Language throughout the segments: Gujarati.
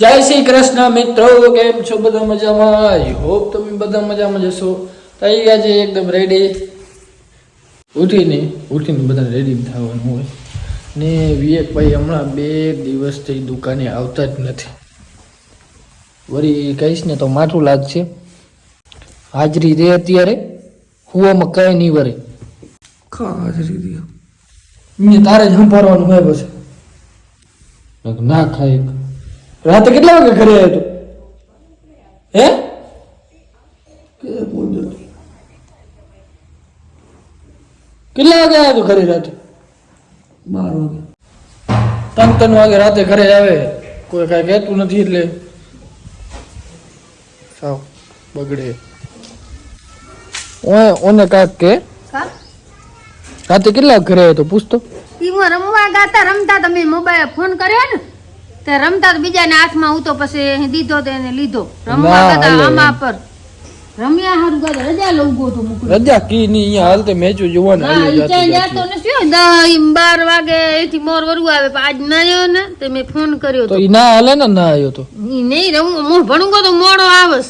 જય શ્રી કૃષ્ણ મિત્રો કેમ છો બધા મજામાં? આઈ હોપ તમે બધા મજામાં જશો થઈ ગયા છે એકદમ રેડી ઉઠીને ઉઠીને બધા રેડી થવાનું હોય. ને વિવેકભાઈ હમણાં બે દિવસથી દુકાને આવતા જ નથી. વળી કહીશ ને તો માઠું લાગશે. હાજરી રે અત્યારે? હુવામાં કઈ નહીં વરે. હાજરી રે. તારે જ સંભાળવાનું હોય પછી. ના ખાય રાતે કેટલા વાગે ઘરે આવ્યો હતો હે? કેટલા વાગે આવ્યો ઘરે રાતે? બાર વાગે. ત્રણ ત્રણ વાગે રાતે ઘરે આવે. કોઈ કાંઈ કહેતું નથી એટલે. સાવ બગડે. ઓય ઓને કાક કે. કા? રાતે કેટલા ઘરે આવ્યો તો? પૂછતો. ઈ રમવા ગાતા રમતા તમે મોબાઈલ ફોન કર્યો ને? તે રમતા તો બીજાના હાથમાં હું તો પછી દીધો તો એને લીધો. રમવા ગાતા આમાં પર. રમ્યા હારું ગાતા રજા લઉં ગો તો મુકું રજા કી ની અહીંયા હાલ તે મેચો જોવાના હા હાલી ઈ ત્યાં જાતી જાતો નથી દહ બાર વાગે એથી મોર વરુ આવે પણ આજ ના આવ્યો ને તે મેં ફોન કર્યો તો ઈ ના હાલે ને ના આવ્યો તો. ઈ નહીં રમવું હું ભણું ગો તો મોડો આવસ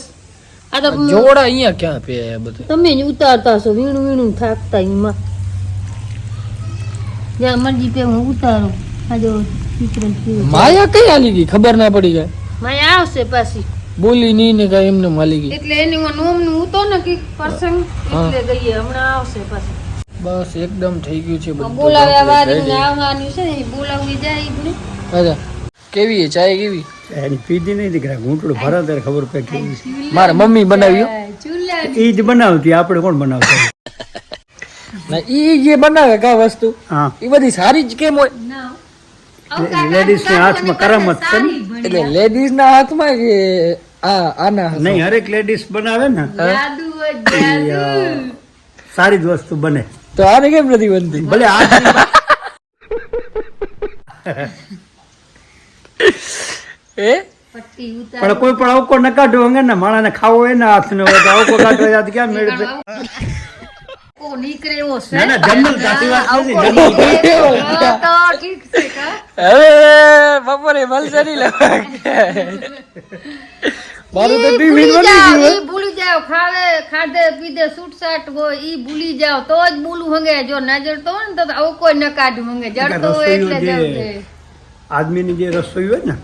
આ તો જોડા અહીંયા ક્યાં પે બધા? તમે જ ઉતારતા છો વીણું વીણું થાકતા એમાં જ્યાં મરજી પે હું ઉતારું. માયા કઈ હાલી ગઈ? ખબર ના પડી ગઈ માયા આવશે પાછી. બોલી નહીં ને કઈ એમને માલી ગઈ. એટલે એની નોમનું ઉતો ને કે પ્રસંગ એટલે ગઈએ હમણાં આવશે પાછી. બસ એકદમ થઈ ગયું છે બધું. બોલાવ્યા ready. એને છે ને બોલાવી જાય ઈ અરે કેવી છે? ચાય કેવી? એની પીધી નહીં દીકરા ઘૂંટડું ભરા ત્યારે ખબર પડે કેવી છે. મારા મમ્મી બનાવી એ ઈ જ બનાવતી આપણે કોણ બનાવતા? ના ઈ જે બનાવે કા વસ્તુ હા. ઈ બધી સારી જ કેમ હોય? લેડીઝ ના હાથમાં કરામત છે એટલે લેડીઝ ના હાથમાં કે આ આના નહીં હરેક લેડીઝ બનાવે ને? સારી જ વસ્તુ બને. તો આને કેમ નથી બનતી? ભલે એ પણ કોઈ પણ અવકો ન કાઢો અંગે ને માણસને ખાવો હોય ને હાથ ને હોય અવકો કાઢો યાદ ક્યાં મેળ પે ઓ નીકળે એવો છે ના ના જનરલ સાચી વાત છે ને, આવું general. કોઈ નીકળે તો ઠીક છે કા હવે બપોરે મળશે નહીં લેવા મારું તો ઈ ટિફિન ભૂલી બની જાઓ, ગયું ઈ ભૂલી જાઓ ખાવે ખાધે પીધે છૂટછાટ હોય ઈ ભૂલી જાઓ તો જ બોલું હંગે જો ના જડતો હોય ને તો આવું કોઈ ન કાઢું હંગે જડતો હોય એટલે રસોઈયું જડે જે આદમીની જે રસોઈ હોય ને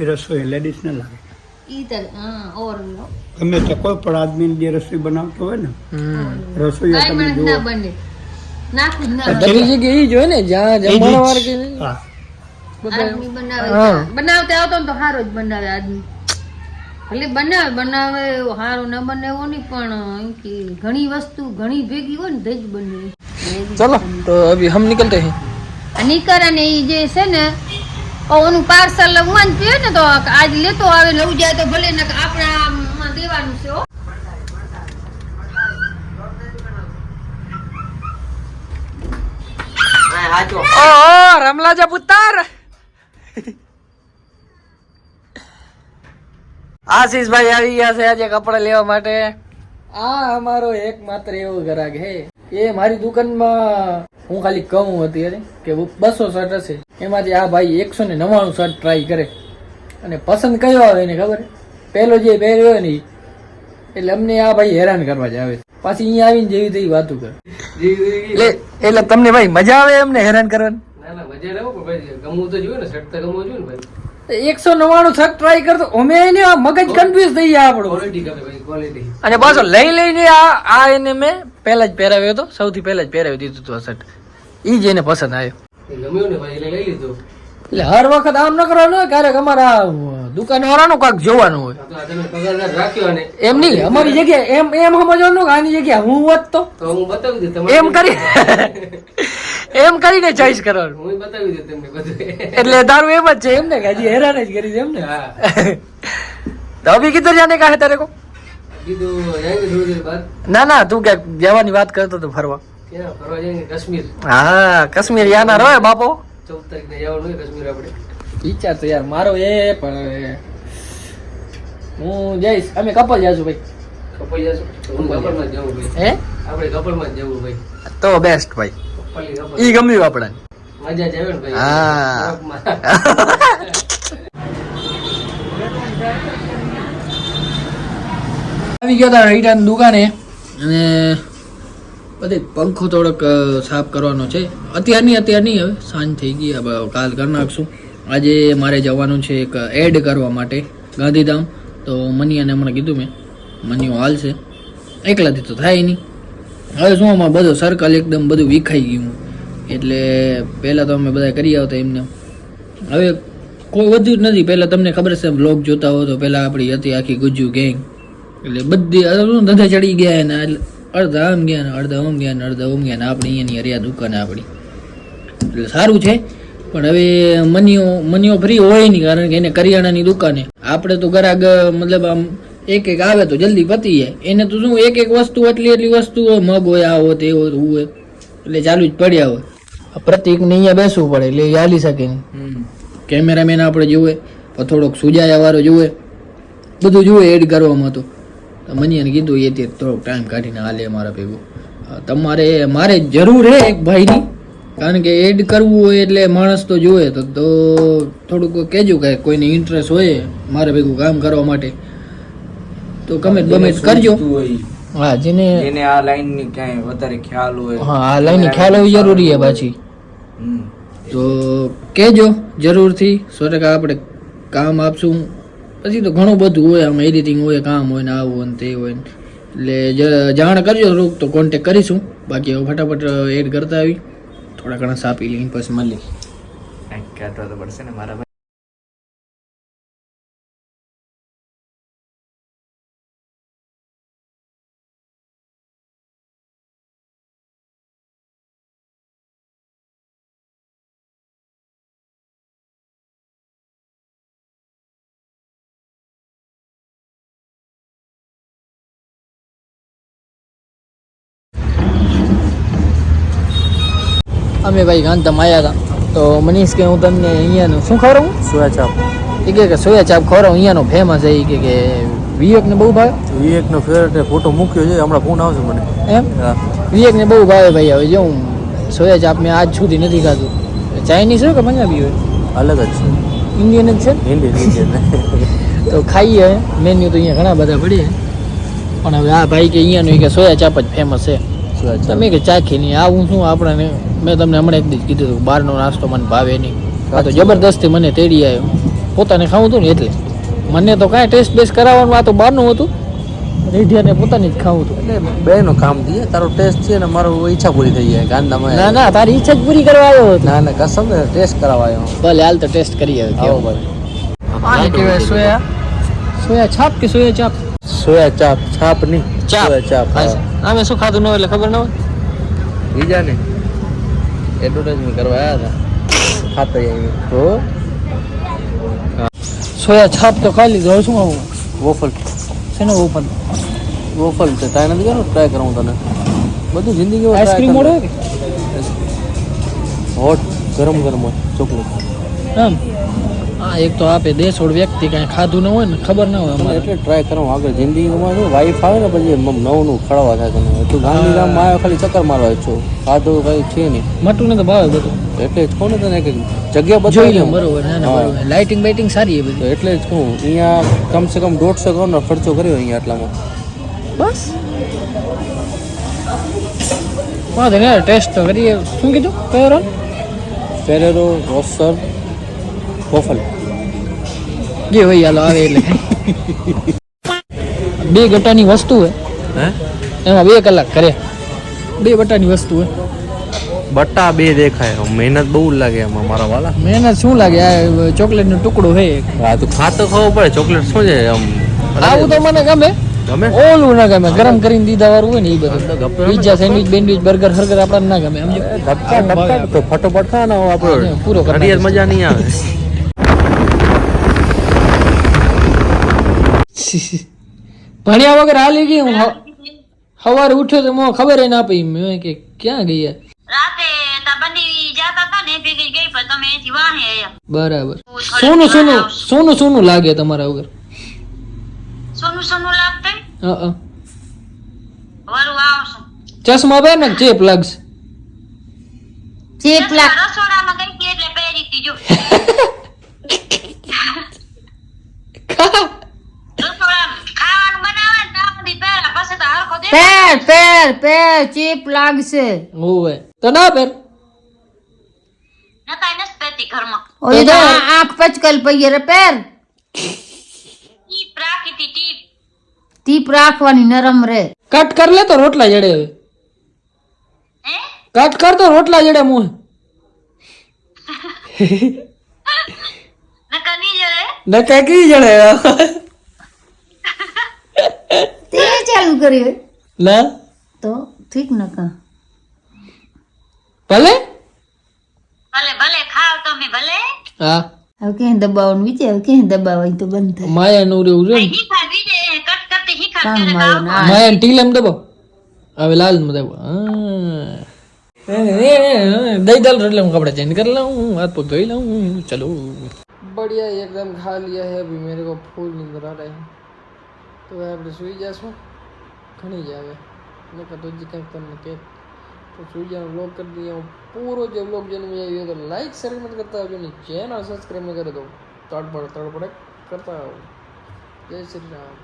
એ રસોઈ લેડીઝ ને લાગે ઈ તો હા ઓર લો. ગમે તે કોઈ પણ આદમી જે રસોઈ બનાવતો હોય ને રસોઈ તમે જુઓ. ના ના બધી જગ્યાએ ઈ જ ને જ્યાં એ વાર કે હા. આદમી બનાવે. હા. ત્યાં. બનાવતે આવતો ને તો સારો જ બનાવે આદમી. ભલે બનાવે બનાવે એવો ન બને એવો નહીં પણ ઘણી વસ્તુ ઘણી ભેગી હોય ને તે જ બને. ચલો તો અભી હમ નિકલતે हैं આ અને ઈ જે છે ને ઓનું પાર્સલ ઉમાન પીએ ને તો આજ લેતો આવે ને જાય તો ભલે ને આપણે આમાં છે હો રમલાજા પુત્તર આશીષભાઈ આવી ગયા છે આજે કપડા લેવા માટે. આ અમારો એકમાત્ર એવો ગ્રાહક હે એ મારી દુકાનમાં હું ખાલી કહું અત્યારે કે બસો શર્ટ હશે. એમાંથી આ ભાઈ એકસો ને નવ્વાણું શર્ટ ટ્રાય કરે. અને પસંદ કયો આવે એને ખબર? પેલો પહેલો જે પહેર્યો હોય ને. એટલે અમને આ ભાઈ હેરાન કરવા જ આવે પાછી અહીંયા આવીને જેવી તેવી વાતું કરે. એટલે એટલે તમને ભાઈ મજા આવે એમને હેરાન કરવાની? ના ના મજા લેવો પણ ભાઈ ગમવું તો જોઈએ ને શર્ટ તો ગમવું જોઈએ ને ભાઈ. એકસો નવ્વાણું શર્ટ ટ્રાય કરતો અમે એને આ મગજ કન્ફ્યુઝ થઈ ગયા આપણું. અને પાછો લઈ લઈને આ આ એને મેં પહેલા જ પહેરાવ્યો હતો. સૌથી પહેલા જ પહેરાવી દીધું હતું આ શર્ટ એ જ એને પસંદ આવ્યો. ગમ્યું ને ભાઈ એટલે લઈ લીધું. એટલે હર વખત આમ ન કરવાનું હોય ક્યારેક અમારા દુકાન વાળાનું કાંક જોવાનું હોય. એમ નહીં અમારી જગ્યાએ એમ એમ સમજવાનું આની જગ્યા હું હોત તો? હું બતાવી દઉં એમ કરી એમ કરીને ચોઈસ કરવાનું. હું બતાવી દઉં તમને બધું. એટલે તારું એમ જ છે એમ ને હજી હેરાન જ કરી છે એમ ને. તો અભી કિધર જાને કાહે તારે કો? ના ના તું ક્યાંક જવાની વાત કરતો તો ફરવા. ફરવા જઈએ કશ્મીર. હા કશ્મીર યાના રહે બાપો. ચૌદ તારીખને જવાનું હોય કશ્મીર આપણે. વિચાર તો યાર મારો એ પણ હું જઈશ. અમે કપલ જઈશું ભાઈ. કપલ જઈશું હું કપલમાં જ જવું ભાઈ. હે? આપણે કપલમાં જ જવું ભાઈ. તો બેસ્ટ ભાઈ. ઈ ગમ્યું આપણને મજા જ આવે ને ભાઈ. હા. આવી ગયો હતા રહીટાની દુકાને. અને બધી પંખો થોડોક સાફ કરવાનો છે. અત્યારની અત્યારની હવે સાંજ થઈ ગઈ. કાલ કરી નાખશું. આજે મારે જવાનું છે એક એડ કરવા માટે ગાંધીધામ. તો મનિયાને હમણાં કીધું મેં મનિયો હાલશે. એકલાથી તો થાય નહીં. હવે શું આમાં બધું સર્કલ એકદમ બધું વિખાઈ ગયું. એટલે પહેલાં તો અમે બધા કરી આવતા એમને. હવે કોઈ વધ્યું જ નથી. પહેલાં તમને ખબર છે બ્લોગ જોતા હો તો પહેલાં આપણી હતી આખી ગુજ્જુ ગેંગ એટલે બધી ધંધે ચડી ગયા એના. એટલે અડધા આમ ગયા ને અડધા ઓમ ગયા ને અડધા ઓમ ગયા ને આપણે અહીંયાની હરિયા દુકાને આપણી. એટલે સારું છે. પણ હવે મનીઓ મનીઓ ફ્રી હોય નહીં કારણ કે એને કરિયાણાની દુકાને. આપણે તો ગરાગ મતલબ આમ એક એક આવે તો જલ્દી પતી જાય. એને તો શું એક એક વસ્તુ એટલી એટલી વસ્તુ હોય મગ હોય આ હોય તે હોય તે હોય. એટલે ચાલુ જ પડ્યા હોય. પ્રતિકને અહીંયા બેસવું પડે એટલે હાલી શકે નહીં. કેમેરામેન આપણે જુએ પછી થોડોક સુજાયા વાળો જુએ બધું જુએ એડ કરવામાં તો. મને એને કીધું એ તે થોડોક ટાઈમ કાઢીને હાલે મારા ભેગું. તમારે મારે જરૂર હે એક ભાઈની. કારણ કે એડ કરવું હોય એટલે માણસ તો જોવે તો તો થોડુંક કહેજો કે કોઈને ઇન્ટરેસ્ટ હોય મારે ભેગું કામ કરવા માટે. તો કમેન્ટ બમેન્ટ કરજો. હા જેને એને આ લાઈનની ક્યાંય વધારે ખ્યાલ હોય. હા આ લાઈનની ખ્યાલ હોવી જરૂરી છે પાછી. તો કહેજો જરૂરથી. સો ટકા આપણે કામ આપશું. પછી તો ઘણું બધું હોય, આમ એડિટિંગ હોય, કામ હોય ને આવું હોય ને તે હોય ને. એટલે જાણ કરજો થોડુંક તો કોન્ટેક કરીશું. બાકી હવે ફટાફટ એડ કરતા આવી. થોડા ઘણા સાપી લઈને પછી મળી. કંઈક કાઢવા તો પડશે ને, મારા અમે ભાઈ ગાંધીધામ આવ્યા હતા. તો મનીષ કે હું તમને અહીંયાનું શું ખવડાવું? સોયા ચાપ. એ કે સોયા ચાપ ખવડાવું અહીંયાનો ફેમસ એ કે કે વિવેકને બહુ ભાવે? વિવેકનો ફેવરેટ ફોટો મૂક્યો છે હમણાં ફોન આવશે મને. એમ? વિવેકને બહુ ભાવે ભાઈ હવે જો હું સોયા ચાપ મેં આજ સુધી નથી ખાધું. ચાઇનીઝ હોય કે પંજાબી હોય? અલગ જ છે. ઇન્ડિયન જ છે? ઇન્ડિયન તો ખાઈએ મેન્યુ તો અહીંયા ઘણા બધા પડીએ પણ હવે આ ભાઈ કે અહીંયાનું કે સોયા ચાપ જ ફેમસ છે. સોયા ચાપ તમે કે ચાખી નહીં આવું શું આપણને મેં તમને હમણાં એક દિવસ કીધું હતું બહારનો નાસ્તો મને ભાવે નહીં. આ તો જબરદસ્તી મને તેડી આવ્યો. પોતાને ખાવું હતું ને એટલે. મને તો કાંઈ ટેસ્ટ બેસ્ટ કરાવવાનું આ તો બહારનું હતું. રેઢિયાને પોતાની જ ખાવું હતું. એટલે બેનું કામ થઈએ તારો ટેસ્ટ છે ને મારો ઈચ્છા પૂરી થઈ જાય ગાંધામાં ના ના તારી ઈચ્છા જ પૂરી કરવા આવ્યો હતો. ના ના કસમ ને ટેસ્ટ કરાવવા આવ્યો. ભલે હાલ તો ટેસ્ટ કરી આવ્યો કેવો. ભાઈ. સોયા? સોયા છાપ કે સોયા ચાપ? સોયા ચાપ છાપ નહીં ચાપ. ચાપ હા. આમે શું ખાધું ન હોય એટલે ખબર ન હોય? બીજા ને એડવર્ટાઇઝમેન્ટ કરવા આવ્યા હતા. ખાતા આવી તો સોયા છાપ તો ખાલી દો હવે શું આવું? વોફલ શેનો વોફલ વોફલ છે. તારે નથી કરવું? ટ્રાય કરું તને. બધું જિંદગીમાં આઈસ્ક્રીમ મળે હોટ ગરમ ગરમ હોય. ચોકલેટ એમ? હા એક તો આપે દેશોડ વ્યક્તિ કાંઈ ખાધું ન હોય ને ખબર ના હોય અમારે. એટલે ટ્રાય કરો આગળ જિંદગીમાં શું વાઈફ આવે ને પછી એમ નવું નવું ખળવા થાય તમે. તું ગાંધીધામમાં આવ્યો ખાલી ચક્કર મારવા છો. ખાધું કઈ છે નહીં. મટું ને તો ભાવે બધું. એટલે જ કહું ને તને કે જગ્યા બતાવી લો બરોબર લાઇટિંગ બાઇટિંગ સારી તો બધી. એટલે જ કહું અહીંયા કમસે કમ દોઢસો કરોડનો ખર્ચો કર્યો અહીંયા આટલામાં. બસ. વાંધો નહીં ટેસ્ટ તો કરીએ. શું કીધું? કયો રોલ ફેરેરો રોસર વોફલ જે હોય હાલો આવે એટલે. બે ગટાની વસ્તુ હે? એમાં બે કલાક કરે બે બટાની વસ્તુ હોય. બટા બે દેખાય. મહેનત બહુ લાગે એમાં મારા વાલા. મહેનત શું લાગે? આ ચોકલેટ નો ટુકડો હે. હા તો ખાતો ખાવો પડે. ચોકલેટ શું છે આમ? આવું તો મને ગમે. ગમે? ઓલું ના ગમે. ગરમ કરીને દીધા વાળું હોય ને એ બધું. પિઝા સેન્ડવિચ બેન્ડવિચ બર્ગર હર્ગર આપણને ના ગમે. સમજો? ધક્કા ધક્કા તો ફટોફટ ખા ને હા, આપણો. પૂરો કરી મજા નહીં આવે. ભણ્યા વગર હાલી ગઈ હું. સવારે ઉઠ્યો તો મને ખબર ના પડી. મેં કે ક્યાં ગયા? રાતે બરાબર. સોનું સોનું સોનું સોનું લાગે તમારા વગર. સોનું સોનું લાગતે હા વરું આવશે. ચશ્મા પહેર ને ચેપ લાગશે? ચેપ લાગ રસોડામાં ગઈ એટલે પહેરી હતી જો રસોડા ખાવાનું બનાવે ને ત્યાં સુધી પહેરા પછી તો હરખો દે પેર પેર પેર ચીપ લાગશે. હોવે. તો ના પેર ઘરમાં. ઓય તો આંખ પચકલ પૈયે રે પેર ટીપ રાખી હતી ટીપ ટીપ રાખવાની નરમ રે. કટ કર લે તો રોટલા જડે હવે. કટ કર તો રોટલા જડે મું નકા નહીં જડે? ન જડે તે ચાલુ કર્યું. ના તો ઠીક નકા ભલે ભલે ભલે ખાવ તમે ભલે હા હવે ક્યાંય દબાવવાનું વિચાર ક્યાંય દબાવાય તો બંધ થાય માયા નું રેવું રે હિખા બીજે કટ કરતી હિખા કામ ક્યારેક મારો આવો. ના માયા ટીલમ દબો હવે લાલ માં દબો દઈ દાલ એટલે હું कपड़े चेंज कर लूँ हाथ पग धोई लूँ चलो बढ़िया एकदम खा लिया है अभी मेरे को फूल नींद आ रहा है તો હવે આપણે સુઈ જશું ઘણી જ આવે. નકર તો હજી કંઈક તમને કે તો સૂર્યનો વ્લોગ કરી દઈએ. પૂરો જે વ્લોગ જેને મજા આવી તો લાઈક શેર મત કરતા આવજો ને ચેનલ સબસ્ક્રાઈબ ન કરી દો તડપડ તડપડ કરતા આવો. જય શ્રી રામ.